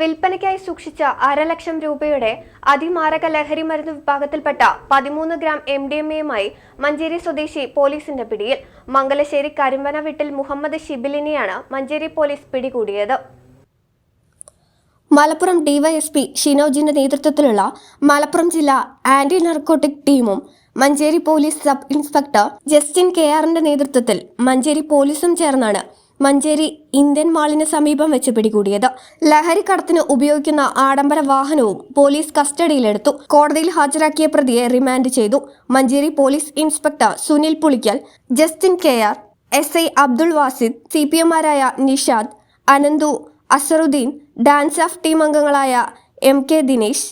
വിൽപ്പനയ്ക്കായി സൂക്ഷിച്ച അരലക്ഷം രൂപയുടെ അതിമാരക ലഹരി മരുന്ന് വിഭാഗത്തിൽപ്പെട്ട പതിമൂന്ന് ഗ്രാം എം ഡി എം എയുമായി മഞ്ചേരി സ്വദേശി പോലീസിന്റെ പിടിയിൽ മംഗലശ്ശേരി കരിമ്പന വീട്ടിൽ മുഹമ്മദ് ഷിബിലിനെയാണ് മഞ്ചേരി പോലീസ് പിടികൂടിയത്. മലപ്പുറം ഡിവൈഎസ്പി ഷിനോജിന്റെ നേതൃത്വത്തിലുള്ള മലപ്പുറം ജില്ലാ ആന്റി നർക്കോട്ടിക് ടീമും Manjeri police sub inspector Justin K ആറിന്റെ നേതൃത്വത്തിൽ മഞ്ചേരി പോലീസും ചേർന്നാണ് മഞ്ചേരി ഇന്ത്യൻ മാളിന് സമീപം വെച്ച് പിടികൂടിയത്. ലഹരി കടത്തിന് ഉപയോഗിക്കുന്ന ആഡംബര വാഹനവും പോലീസ് കസ്റ്റഡിയിലെടുത്തു. കോടതിയിൽ ഹാജരാക്കിയ പ്രതിയെ റിമാൻഡ് ചെയ്തു. Manjeri police inspector Sunil Pulikkal Justin K R S I Abdul Wasid C P എമാരായ Nishad Ananthu Azharuddin DANSAF team അംഗങ്ങളായ M K Dinesh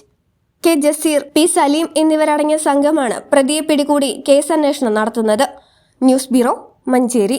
K Jaseer P Salim എന്നിവരടങ്ങിയ സംഘമാണ് പ്രതിയെ പിടികൂടി കേസന്വേഷണം നടത്തുന്നത്. News bureau Manjeri.